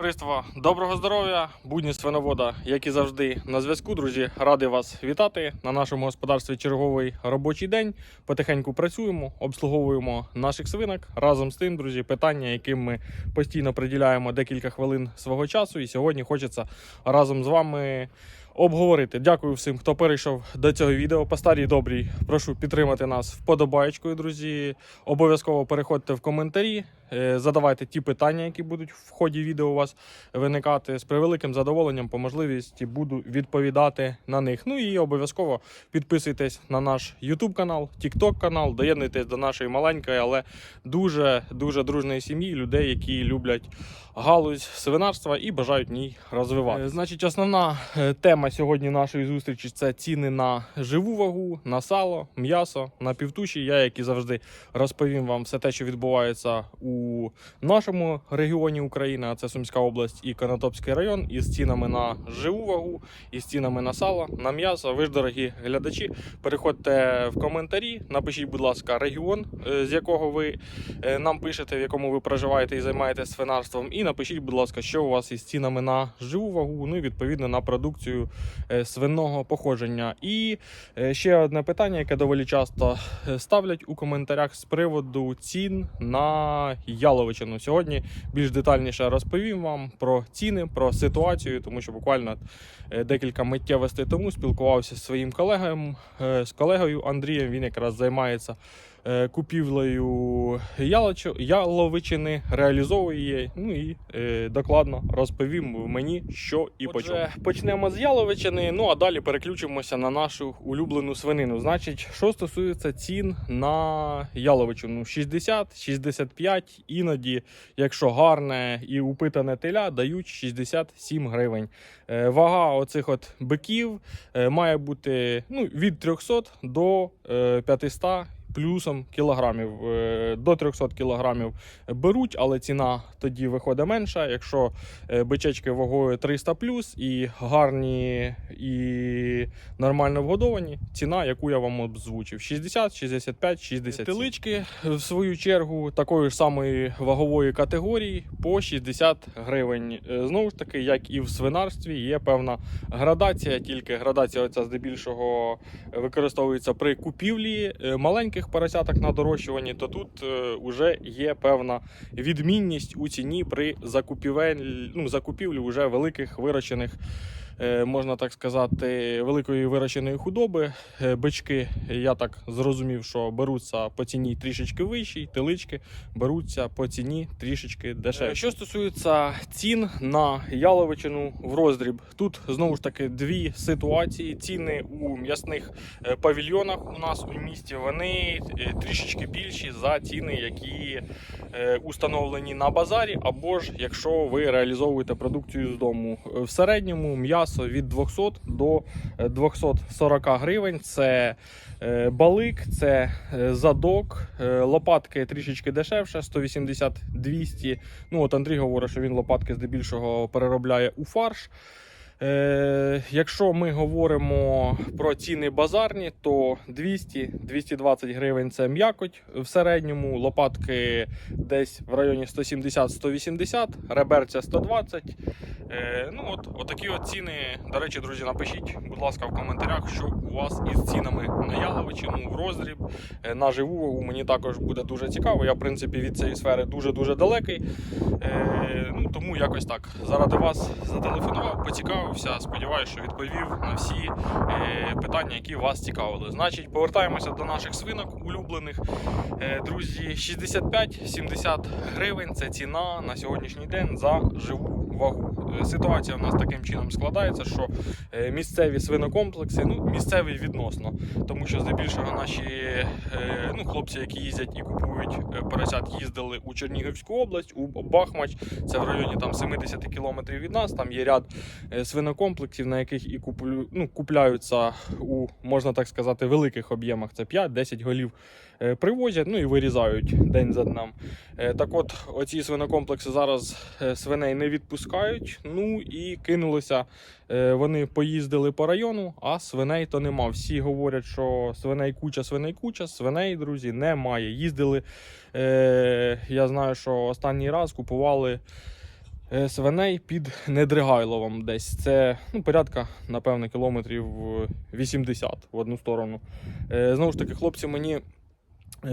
Товариство, доброго здоров'я, будні свиновода, як і завжди, на зв'язку, друзі. Радий вас вітати на нашому господарстві. Черговий робочий день. Потихеньку працюємо, обслуговуємо наших свинок. Разом з тим, друзі, питання, яким ми постійно приділяємо декілька хвилин свого часу. І сьогодні хочеться разом з вами обговорити. Дякую всім, хто перейшов до цього відео. По старій добрій, прошу підтримати нас вподобаєчкою, друзі. Обов'язково переходьте в коментарі, е, задавайте ті питання, які будуть в ході відео у вас виникати. З превеликим задоволенням по можливості буду відповідати на них. Ну і обов'язково підписуйтесь на наш YouTube канал, TikTok канал, доєднуйтесь до нашої маленької, але дуже дуже дружної сім'ї людей, які люблять галузь свинарства і бажають в ній розвивати. Е, Значить, основна е, тема сьогодні нашої зустрічі це ціни на живу вагу, на сало, м'ясо, на півтуші. Я, як і завжди, розповім вам все те, що відбувається у нашому регіоні України, а це Сумська область і Конотопський район, із цінами на живу вагу, із цінами на сало, на м'ясо. Ви ж, дорогі глядачі, переходьте в коментарі, напишіть, будь ласка, регіон, е, з якого ви е, нам пишете, в якому ви проживаєте і займаєтесь свинарством. І напишіть, будь ласка, що у вас із цінами на живу вагу, ну і відповідно на продукцію свиного походження. І е, ще одне питання, яке доволі часто е, ставлять у коментарях з приводу цін на яловичину. Сьогодні більш детальніше розповім вам про ціни, про ситуацію, тому що буквально е, декілька миттєвостей тому спілкувався зі своїм колегою, е, з колегою Андрієм. Він якраз займається е, купівлею ялочо- яловичини, реалізовує її. Ну і е, докладно розповім мені, що і по чому. Почнемо з яловичини, ну а далі переключимося на нашу улюблену свинину. Значить, що стосується цін на яловичину, 60, 65, іноді, якщо гарне і упитане теля, дають 67 гривень. Е, Вага оцих от биків е, має бути ну, від 300 до е, 500 плюсом кілограмів. Е, До 300 кілограмів беруть, але ціна тоді виходить менша. Якщо е, бичечки вагою 300 плюс і гарні і нормально вгодовані, ціна, яку я вам озвучив: 60, 65, 60. Телички, в свою чергу, такої ж самої вагової категорії по 60 гривень. Е, Знову ж таки, як і в свинарстві, є певна градація, тільки градація оця здебільшого використовується при купівлі е, маленьких поросяток на дорощуванні, то тут вже є певна відмінність у ціні при закупівель, ну, закупівлі вже великих вирощених. Е, Можна так сказати, великої вирощеної худоби. Е, Бички, я так зрозумів, що беруться по ціні трішечки вищій, телички беруться по ціні трішечки дешевші. Що стосується цін на яловичину в роздріб, тут знову ж таки дві ситуації. Ціни у м'ясних е, павільйонах у нас у місті вони е, трішечки більші за ціни, які е, установлені на базарі, або ж якщо ви реалізовуєте продукцію з дому. Е, В середньому м'ясо від 200 до е, 240 гривень. Це е, балик, це е, задок, е, лопатки трішечки дешевше, 180-200. Ну от Андрій говорить, що він лопатки здебільшого переробляє у фарш. Е, якщо ми говоримо про ціни базарні, то 200-220 гривень це м'якоть в середньому, лопатки десь в районі 170-180, реберця 120. Е, ну от, отакі от ціни. До речі, друзі, напишіть, будь ласка, в коментарях, що у вас із цінами на яловичину в роздріб, е, на живу. Мені також буде дуже цікаво. Я, в принципі, від цієї сфери дуже-дуже далекий. Е, ну, тому якось так. Заради вас зателефонував, поцікавився. Сподіваюся, що відповів на всі е, питання, які вас цікавили. Значить, повертаємося до наших свинок улюблених. Е, друзі, 65-70 гривень це ціна на сьогоднішній день за живу Е, Ситуація в нас таким чином складається, що е, місцеві свинокомплекси, ну місцеві відносно, тому що здебільшого наші е, ну, хлопці, які їздять і купують поросят, їздили у Чернігівську область, у Бахмач, це в районі там 70 кілометрів від нас. Там є ряд свинокомплексів, на яких і куплю, ну, купляються у можна так сказати великих об'ємах. Це 5-10 голів привозять, ну і вирізають день за днем. Так от, оці свинокомплекси зараз свиней не відпускають. Ну і кинулися. е, Вони поїздили по району, а свиней то нема. Всі говорять, що свиней куча, свиней куча, свиней, друзі, немає. Їздили. Е, я знаю, що останній раз купували. е, свиней під Недригайловом десь. Це ну, порядка, напевно, кілометрів е, 80 в одну сторону. Знову ж таки, хлопці мені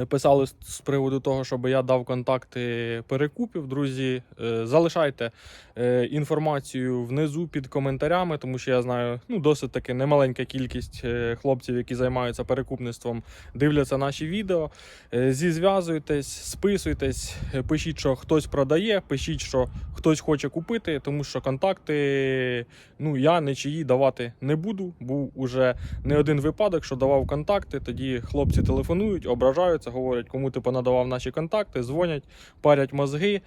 писали з- приводу того, щоб я дав контакти перекупів. Друзі, е, залишайте е, інформацію внизу під коментарями, тому що я знаю, ну, досить таки немаленька кількість е, хлопців, які займаються перекупництвом, дивляться наші відео. Е, Зізв'язуйтесь, списуйтесь, е, пишіть, що хтось продає, пишіть, що хтось хоче купити, тому що контакти ну, я нічиї давати не буду. Був уже не один випадок, що давав контакти. Тоді хлопці телефонують, ображаються, говорять, кому ти понадавав наші контакти, дзвонять, парять мозги.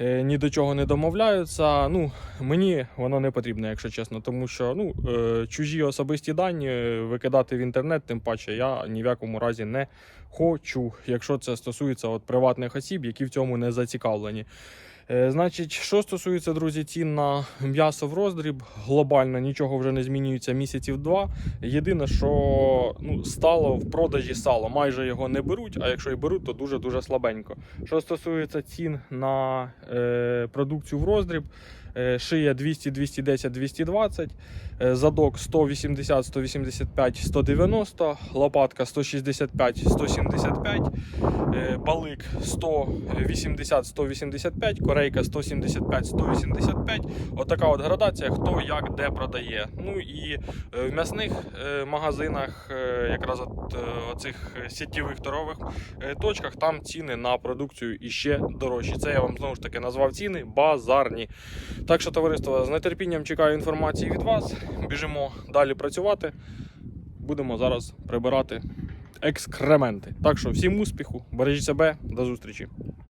е, Ні до чого не домовляються. Ну, мені воно не потрібно, якщо чесно, тому що ну, е, чужі особисті дані е, викидати в інтернет, тим паче я ні в якому разі не хочу, якщо це стосується от приватних осіб, які в цьому не зацікавлені. Е, Значить, що стосується, друзі, цін на м'ясо в роздріб, глобально нічого вже не змінюється місяців два. Єдине, що ну, стало в продажі сало. Майже його не беруть, а якщо і беруть, то дуже-дуже слабенько. Що стосується цін на е, продукцію в роздріб, е, шия 200, 210, 220, е, задок 180, 185, 190, лопатка 165, 175, е, балик 180, 185, корейка 175, 185. Отака от градація, хто як де продає. Ну і е, в м'ясних е, магазинах, е, якраз от е, оцих сітєвих торгових е, точках, там ціни на продукцію іще дорожчі. Це я вам знову ж таки назвав ціни базарні. Так що, товариство, з нетерпінням чекаю інформації від вас. Біжимо далі працювати. Будемо зараз прибирати екскременти. Так що всім успіху, бережіть себе, до зустрічі.